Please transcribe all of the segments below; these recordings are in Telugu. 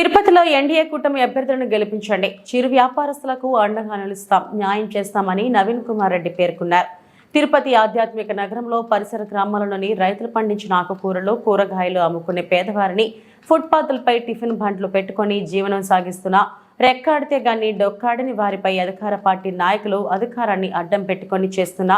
తిరుపతిలో ఎన్డీఏ కూటమి అభ్యర్థులను గెలిపించండి. చిరు వ్యాపారస్తులకు అండగా నిలుస్తాం. న్యాయం చేస్తామని నవీన్ కుమార్ రెడ్డి పేర్కొన్నారు. తిరుపతి ఆధ్యాత్మిక నగరంలో పరిసర గ్రామాలలోని రైతులు పండించిన ఆకుకూరలు కూరగాయలు అమ్ముకునే పేదవారిని ఫుట్పాత్లపై టిఫిన్ బండ్లు పెట్టుకొని జీవనం సాగిస్తున్న రెక్కాడితే గాని డొక్కాడని వారిపై అధికార పార్టీ నాయకులు అధికారాన్ని అడ్డం పెట్టుకొని చేస్తున్న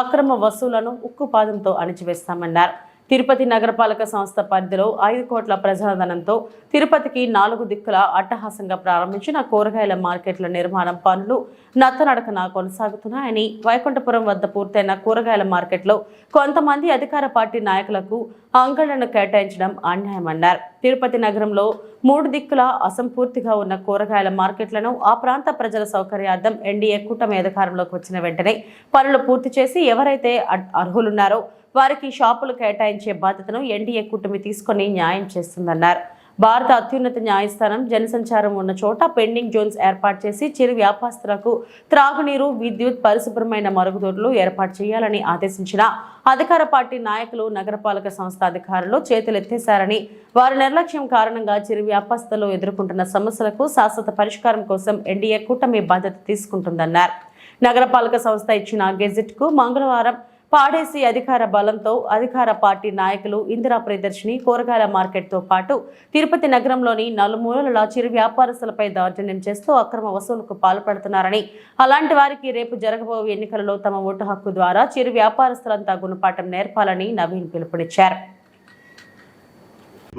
అక్రమ వసూలను ఉక్కుపాదంతో అణిచివేస్తామన్నారు. తిరుపతి నగరపాలక సంస్థ పరిధిలో ఐదు కోట్ల ప్రజాధనంతో తిరుపతికి నాలుగు దిక్కుల అట్టహాసంగా ప్రారంభించిన కూరగాయల మార్కెట్ల నిర్మాణం పనులు నత్తనడకన కొనసాగుతున్నాయని వైకుంఠపురం వద్ద పూర్తయిన కూరగాయల మార్కెట్లో కొంతమంది అధికార పార్టీ నాయకులకు అంగళ్ళను కేటాయించడం అన్యాయమన్నారు. తిరుపతి నగరంలో మూడు దిక్కుల అసంపూర్తిగా ఉన్న కూరగాయల మార్కెట్లను ఆ ప్రాంత ప్రజల సౌకర్యార్థం ఎన్డీఏ కూటమి అధికారంలోకి వచ్చిన వెంటనే పనులు పూర్తి చేసి ఎవరైతే అర్- అర్హులున్నారో వారికి షాపులు కేటాయించే బాధ్యతను ఎన్డీఏ కూటమి తీసుకొని న్యాయం చేస్తుందన్నారు. భారత అత్యున్నత న్యాయస్థానం జనసంచారం ఉన్న చోట పెండింగ్ జోన్స్ ఏర్పాటు చేసి చిరు వ్యాపారస్తులకు త్రాగునీరు విద్యుత్ పరిశుభ్రమైన మరుగుదొడ్లు ఏర్పాటు చేయాలని ఆదేశించిన అధికార పార్టీ నాయకులు నగరపాలక సంస్థ అధికారులు చేతులెత్తేశారని వారి నిర్లక్ష్యం కారణంగా చిరు వ్యాపారస్తులు ఎదుర్కొంటున్న సమస్యలకు శాశ్వత పరిష్కారం కోసం ఎన్డీఏ కూటమి బాధ్యత తీసుకుంటుందన్నారు. నగరపాలక సంస్థ ఇచ్చిన గెజిట్కు మంగళవారం పాడేసి అధికార బలంతో అధికార పార్టీ నాయకులు ఇందిరా ప్రియదర్శిని కూరగాయల మార్కెట్తో పాటు తిరుపతి నగరంలోని నలుమూలల చిరు వ్యాపారస్తులపై దౌర్జన్యం చేస్తూ అక్రమ వసూలుకు పాల్పడుతున్నారని అలాంటి వారికి రేపు జరగబో ఎన్నికలలో తమ ఓటు హక్కు ద్వారా చిరు వ్యాపారస్తులంతా గుణపాఠం నేర్పాలని నవీన్ పిలుపునిచ్చారు.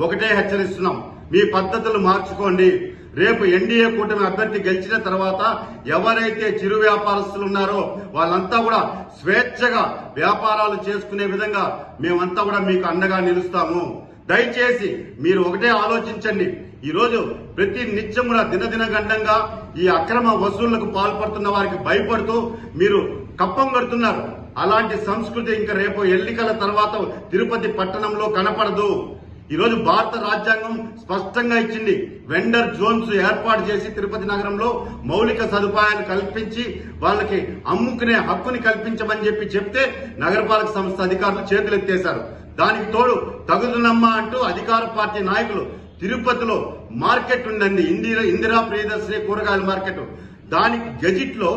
ఒకటే హెచ్చరిస్తున్నాం. మీ పద్ధతులు మార్చుకోండి. రేపు ఎన్డీఏ కూటమి అభ్యర్థి గెలిచిన తర్వాత ఎవరైతే చిరు వ్యాపారస్తులు ఉన్నారో వాళ్ళంతా కూడా స్వేచ్ఛగా వ్యాపారాలు చేసుకునే విధంగా మేమంతా కూడా మీకు అండగా నిలుస్తాము. దయచేసి మీరు ఒకటే ఆలోచించండి. ఈరోజు ప్రతి నిత్యం కూడా దినదిన గండంగా ఈ అక్రమ వసూళ్ళకు పాల్పడుతున్న వారికి భయపడుతూ మీరు కప్పం కడుతున్నారు. అలాంటి సంస్కృతి ఇంకా రేపు ఎన్నికల తర్వాత తిరుపతి పట్టణంలో కనపడదు. ఈరోజు భారత రాజ్యాంగం స్పష్టంగా ఇచ్చింది. వెండర్ జోన్స్ ఏర్పాటు చేసి తిరుపతి నగరంలో మౌలిక సదుపాయాలు కల్పించి వాళ్ళకి అమ్ముకునే హక్కుని కల్పించమని చెప్పి చెప్తే నగరపాలక సంస్థ అధికారులు చేతులెత్తేశారు. దానికి తోడు తగుదునమ్మా అంటూ అధికార పార్టీ నాయకులు తిరుపతిలో మార్కెట్ ఉందండి. ఇందిరా ఇందిరా ప్రియదర్శిని కూరగాయల మార్కెట్. దానికి గెజిట్లో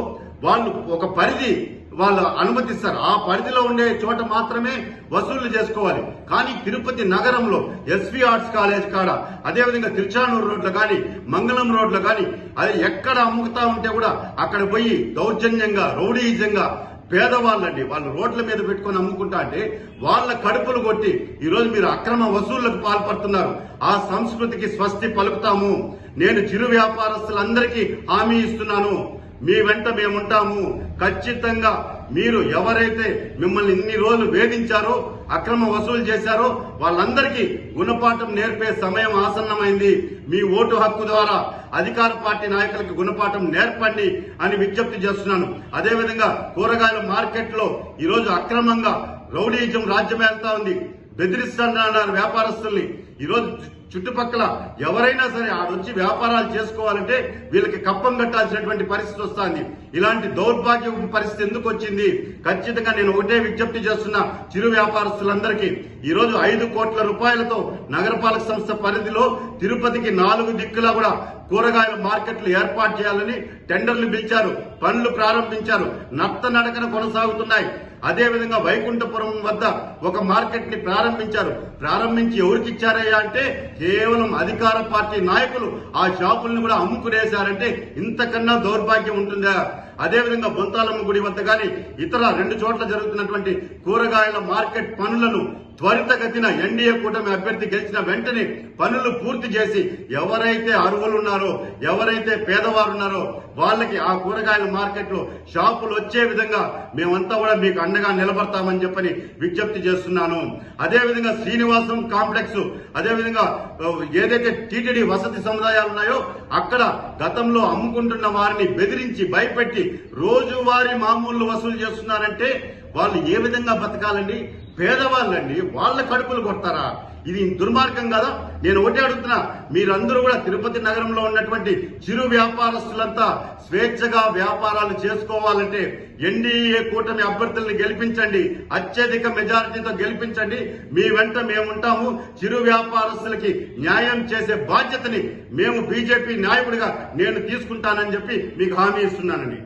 వాళ్ళు ఒక పరిధి వాళ్ళు అనుమతిస్తారు. ఆ పరిధిలో ఉండే చోట మాత్రమే వసూళ్ళు చేసుకోవాలి. కానీ తిరుపతి నగరంలో ఎస్వి ఆర్ట్స్ కాలేజ్ కాడ అదేవిధంగా తిరుచానూరు రోడ్లో కానీ మంగళం రోడ్లో కానీ అది ఎక్కడ అమ్ముకుతా ఉంటే కూడా అక్కడ పోయి దౌర్జన్యంగా రౌడీజంగా పేదవాళ్ళండి వాళ్ళు రోడ్ల మీద పెట్టుకొని అమ్ముకుంటా అంటే వాళ్ళ కడుపులు కొట్టి ఈరోజు మీరు అక్రమ వసూళ్ళకు పాల్పడుతున్నారు. ఆ సంస్కృతికి స్వస్తి పలుకుతాము. నేను చిరు వ్యాపారస్తులందరికీ హామీ ఇస్తున్నాను. మీ వెంట మేముంటాము. ఖచ్చితంగా మీరు ఎవరైతే మిమ్మల్ని ఇన్ని రోజులు వేధించారో అక్రమ వసూలు చేశారో వాళ్ళందరికీ గుణపాఠం నేర్పే సమయం ఆసన్నమైంది. మీ ఓటు హక్కు ద్వారా అధికార పార్టీ నాయకులకు గుణపాఠం నేర్పండి అని విజ్ఞప్తి చేస్తున్నాను. అదేవిధంగా కూరగాయల మార్కెట్లో ఈరోజు అక్రమంగా రౌడీజం రాజ్యం వెళ్తా ఉంది. బెదిరిస్తున్నారు వ్యాపారస్తుల్ని. ఈరోజు చుట్టుపక్కల ఎవరైనా సరే ఆడొచ్చి వ్యాపారాలు చేసుకోవాలంటే వీళ్ళకి కప్పం కట్టాల్సినటువంటి పరిస్థితి వస్తుంది. ఇలాంటి దౌర్భాగ్య పరిస్థితి ఎందుకు వచ్చింది? ఖచ్చితంగా నేను ఒకటే విజ్ఞప్తి చేస్తున్నా చిరు వ్యాపారస్తులందరికీ. ఈ రోజు ఐదు కోట్ల రూపాయలతో నగరపాలక సంస్థ పరిధిలో తిరుపతికి నాలుగు దిక్కులా కూడా కూరగాయల మార్కెట్లు ఏర్పాటు చేయాలని టెండర్లు పిలిచారు పనులు ప్రారంభించారు. నత్త నడకన కొనసాగుతున్నాయి. అదేవిధంగా వైకుంఠపురం వద్ద ఒక మార్కెట్ని ప్రారంభించారు. ప్రారంభించి ఎవరికి ఇచ్చారయ్యా అంటే కేవలం అధికార పార్టీ నాయకులు. ఆ షాపుల్ని కూడా అమ్ముకునేశారంటే ఇంతకన్నా దౌర్భాగ్యం ఉంటుందా? అదేవిధంగా బొంతాలమ్మ గుడి వద్ద గాని ఇతర రెండు చోట్ల జరుగుతున్నటువంటి కూరగాయల మార్కెట్ పనులను త్వరితగతిన ఎన్డీఏ కూటమి అభ్యర్థి గెలిచిన వెంటనే పనులు పూర్తి చేసి ఎవరైతే అర్హులు ఉన్నారో ఎవరైతే పేదవారు ఉన్నారో వాళ్ళకి ఆ కూరగాయల మార్కెట్లో షాపులు వచ్చే విధంగా మేమంతా కూడా మీకు అండగా నిలబడతామని చెప్పని విజ్ఞప్తి చేస్తున్నాను. అదేవిధంగా శ్రీనివాసం కాంప్లెక్స్ అదేవిధంగా ఏదైతే టీటీడీ వసతి సముదాయాలు ఉన్నాయో అక్కడ గతంలో అమ్ముకుంటున్న వారిని బెదిరించి భయపెట్టి రోజువారీ మామూలు వసూలు చేస్తున్నారంటే వాళ్ళు ఏ విధంగా బతకాలండి? పేదవాళ్ళండి. వాళ్ళ కడుపులు కొడతారా? ఇది దుర్మార్గం కదా? నేను ఒకటి అడుగుతున్నా. మీరందరూ కూడా తిరుపతి నగరంలో ఉన్నటువంటి చిరు వ్యాపారస్తులంతా స్వేచ్ఛగా వ్యాపారాలు చేసుకోవాలంటే ఎన్డీఏ కూటమి అభ్యర్థుల్ని గెలిపించండి. అత్యధిక మెజారిటీతో గెలిపించండి. మీ వెంట మేము ఉంటాము. చిరు వ్యాపారస్తులకి న్యాయం చేసే బాధ్యతని మేము బీజేపీ నాయకుడిగా నేను తీసుకుంటానని చెప్పి మీకు హామీ ఇస్తున్నానండి.